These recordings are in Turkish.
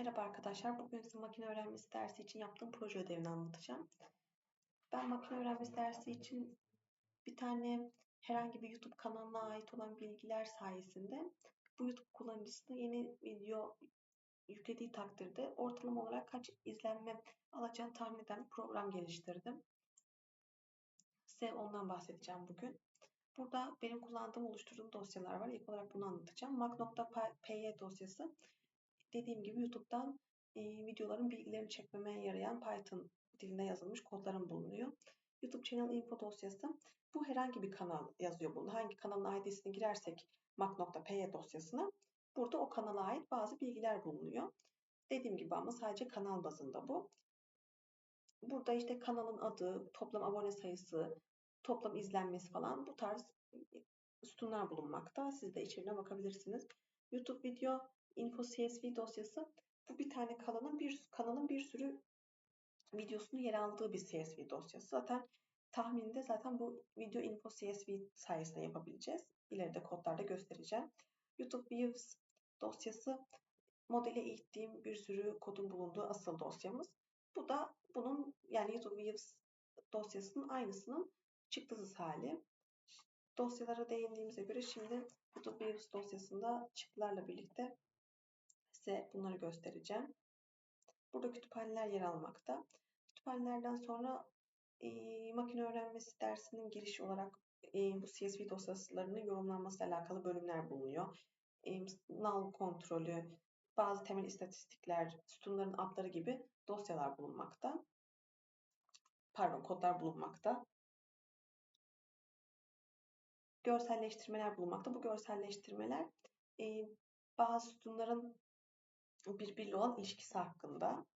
Merhaba arkadaşlar. Bugün size makine öğrenmesi dersi için yaptığım proje ödevini anlatacağım. Ben makine öğrenmesi dersi için bir tane herhangi bir YouTube kanalına ait olan bilgiler sayesinde bu YouTube kullanıcısına yeni video yüklediği takdirde ortalama olarak kaç izlenme alacağını tahmin eden bir program geliştirdim. Size ondan bahsedeceğim bugün. Burada benim kullandığım oluşturduğum dosyalar var. İlk olarak bunu anlatacağım. Mac.py dosyası dediğim gibi YouTube'dan e, videoların bilgilerini çekmeme yarayan Python dilinde yazılmış kodların bulunuyor. YouTube Channel Info dosyası bu herhangi bir kanal yazıyor bunda. Hangi kanalın ID'sini girersek mac.py dosyasına burada o kanala ait bazı bilgiler bulunuyor. Dediğim gibi ama sadece kanal bazında bu. Burada işte kanalın adı, toplam abone sayısı, toplam izlenmesi falan bu tarz sütunlar bulunmakta. Siz de içeriğine bakabilirsiniz. YouTube video info CSV dosyası bu bir tane kanalın bir kanalın bir sürü videosunu yer aldığı bir CSV dosyası. Zaten tahmininde zaten bu video info CSV sayesinde yapabileceğiz. İleride kodlarda göstereceğim. YouTube Views dosyası modele eğittiğim bir sürü kodun bulunduğu asıl dosyamız. Bu da bunun yani YouTube Views dosyasının aynısının çıktısız hali. Dosyalara değindiğimize göre şimdi YouTube Views dosyasında çıktılarla birlikte size bunları göstereceğim. Burada kütüphaneler yer almakta. Kütüphanelerden sonra e, makine öğrenmesi dersinin giriş olarak e, bu CSV dosyalarının yorumlanması alakalı bölümler bulunuyor. E, null kontrolü, bazı temel istatistikler, sütunların adları gibi dosyalar bulunmakta. Pardon, kodlar bulunmakta. Görselleştirmeler bulunmakta. Bu görselleştirmeler e, bazı sütunların birbiriyle olan ilişkisi hakkında.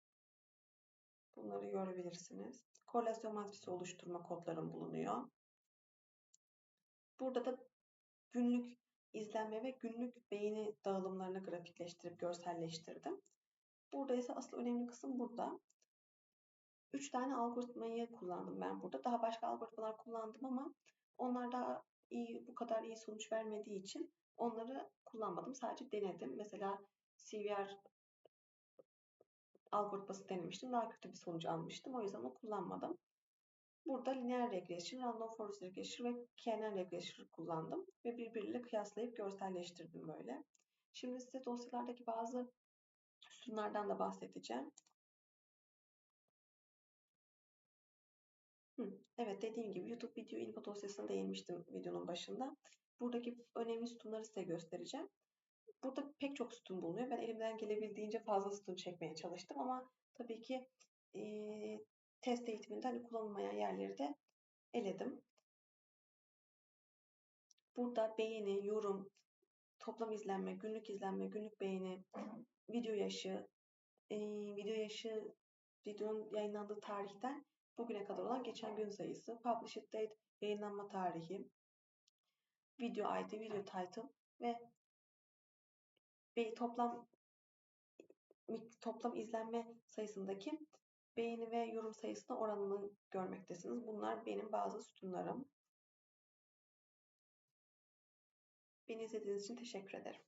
Bunları görebilirsiniz. Korelasyon matrisi oluşturma kodlarım bulunuyor. Burada da günlük izlenme ve günlük beğeni dağılımlarını grafikleştirip görselleştirdim. Burada ise asıl önemli kısım burada. Üç tane algoritmayı kullandım ben burada. Daha başka algoritmalar kullandım ama onlar daha iyi, bu kadar iyi sonuç vermediği için onları kullanmadım. Sadece denedim. Mesela CVR algoritması denemiştim. Daha kötü bir sonuç almıştım. O yüzden onu kullanmadım. Burada lineer regression, random forest regression ve KNN regression kullandım. Ve birbiriyle kıyaslayıp görselleştirdim böyle. Şimdi size dosyalardaki bazı sütunlardan da bahsedeceğim. Hı, evet dediğim gibi YouTube video info dosyasına değinmiştim videonun başında. Buradaki önemli sütunları size göstereceğim. Burada pek çok sütun bulunuyor. Ben elimden gelebildiğince fazla sütun çekmeye çalıştım ama tabii ki e, test eğitiminde hani kullanılmayan yerleri de eledim. Burada beğeni, yorum, toplam izlenme, günlük izlenme, günlük beğeni, video yaşı, e, video yaşı videonun yayınlandığı tarihten bugüne kadar olan geçen gün sayısı, published date, yayınlanma tarihi, video ID, video title ve ve toplam toplam izlenme sayısındaki beğeni ve yorum sayısına oranını görmektesiniz. Bunlar benim bazı sütunlarım. Beni izlediğiniz için teşekkür ederim.